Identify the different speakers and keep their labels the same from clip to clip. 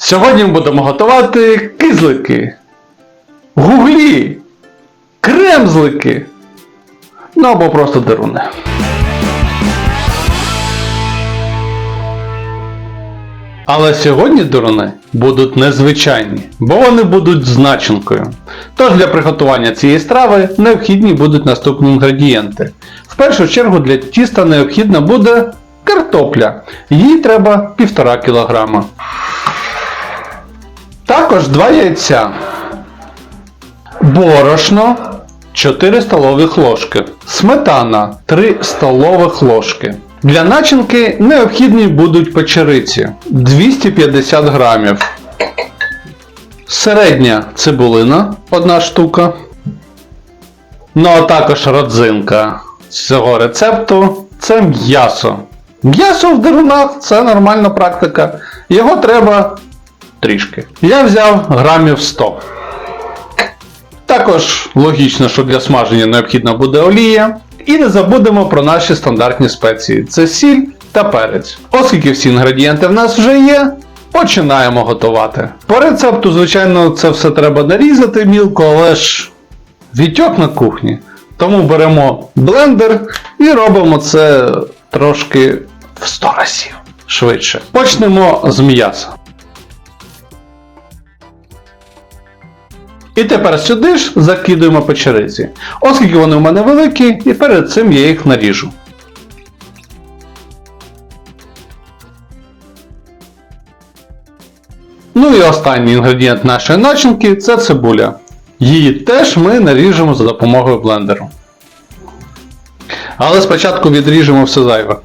Speaker 1: Сьогодні ми будемо готувати кизлики, гуглі, кремзлики, ну або просто деруни. Але сьогодні деруни будуть незвичайні, бо вони будуть з начинкою. Тож для приготування цієї страви необхідні будуть наступні інгредієнти. В першу чергу для тіста необхідна буде картопля. Їй треба 1,5 кг. Також 2 яйця. Борошно 4 столових ложки. Сметана 3 столових ложки. Для начинки необхідні будуть печериці 250 грамів. Середня цибулина 1 штука. Ну а також родзинка цього рецепту це м'ясо. М'ясо в дерунах це нормальна практика. Його треба трішки. Я взяв грамів 100. Також логічно, що для смаження необхідна буде олія. І не забудемо про наші стандартні спеції: це сіль та перець. Оскільки всі інгредієнти в нас вже є, починаємо готувати. По рецепту, звичайно, це все треба нарізати мілко, але ж відтьок на кухні. Тому беремо блендер і робимо це трошки в 100 разів швидше. Почнемо з м'яса. І тепер сюди ж закидуємо печериці, оскільки вони в мене великі, і перед цим я їх наріжу. Ну і останній інгредієнт нашої начинки це цибуля. Її теж ми наріжемо за допомогою блендеру. Але спочатку відріжемо все зайве.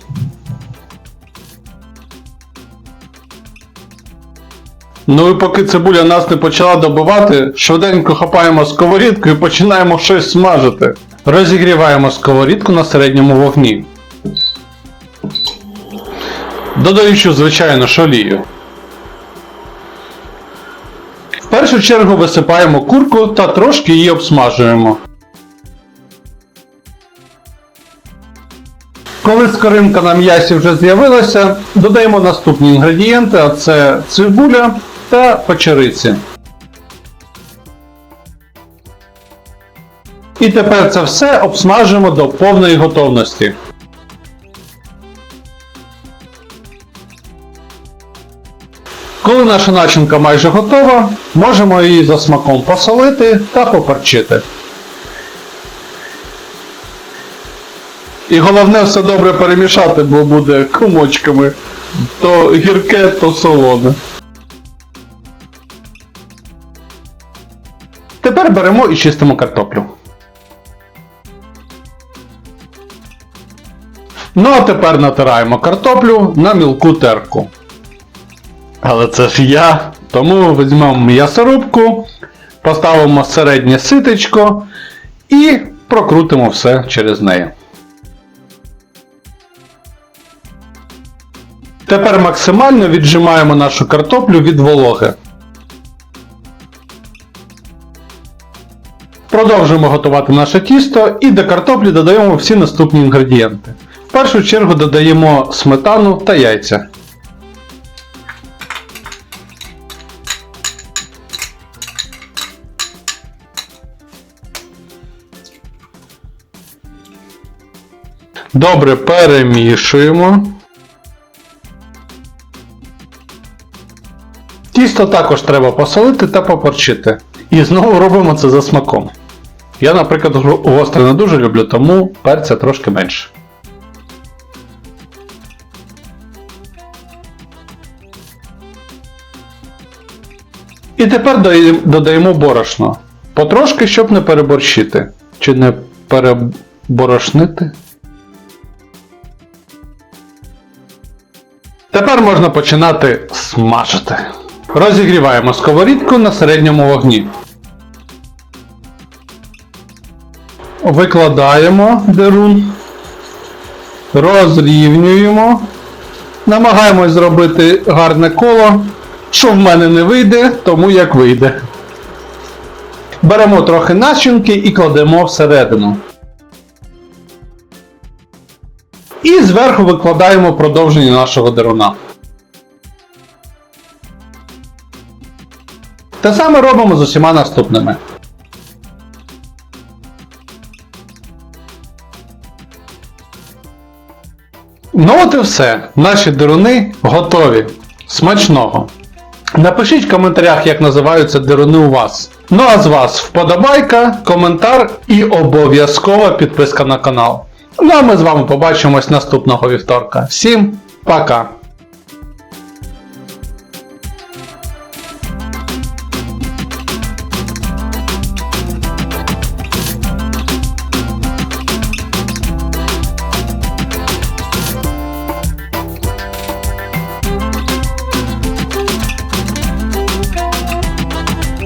Speaker 1: Ну і поки цибуля нас не почала добивати, швиденько хапаємо сковорідку і починаємо щось смажити. Розігріваємо сковорідку на середньому вогні. Додаючи, звичайно, ж олію. В першу чергу висипаємо курку та трошки її обсмажуємо. Коли скоринка на м'ясі вже з'явилася, додаємо наступні інгредієнти, а це цибуля та печериці. І тепер це все обсмажимо до повної готовності. Коли наша начинка майже готова, можемо її за смаком посолити та поперчити. І головне все добре перемішати, бо буде комочками. То гірке, то солоне. Тепер беремо і чистимо картоплю. Ну а тепер натираємо картоплю на мілку терку. Але це ж я. Тому візьмемо м'ясорубку, поставимо середнє ситечко і прокрутимо все через неї. Тепер максимально віджимаємо нашу картоплю від вологи. Продовжуємо готувати наше тісто і до картоплі додаємо всі наступні інгредієнти. В першу чергу додаємо сметану та яйця. Добре перемішуємо. Тісто також треба посолити та поперчити. І знову робимо це за смаком. Я, наприклад, гостре не дуже люблю, тому перця трошки менше. І тепер додаємо борошно. Потрошки, щоб не переборщити. Чи не переборошнити? Тепер можна починати смажити. Розігріваємо сковорідку на середньому вогні. Викладаємо дерун. Розрівнюємо. Намагаємось зробити гарне коло. Що в мене не вийде, тому як вийде. Беремо трохи начинки і кладемо всередину. І зверху викладаємо продовження нашого деруна. Те саме робимо з усіма наступними. Ну от і все. Наші дируни готові. Смачного! Напишіть в коментарях, як називаються деруни у вас. Ну а з вас вподобайка, коментар і обов'язкова підписка на канал. Ну а ми з вами побачимось наступного вівторка. Всім пока!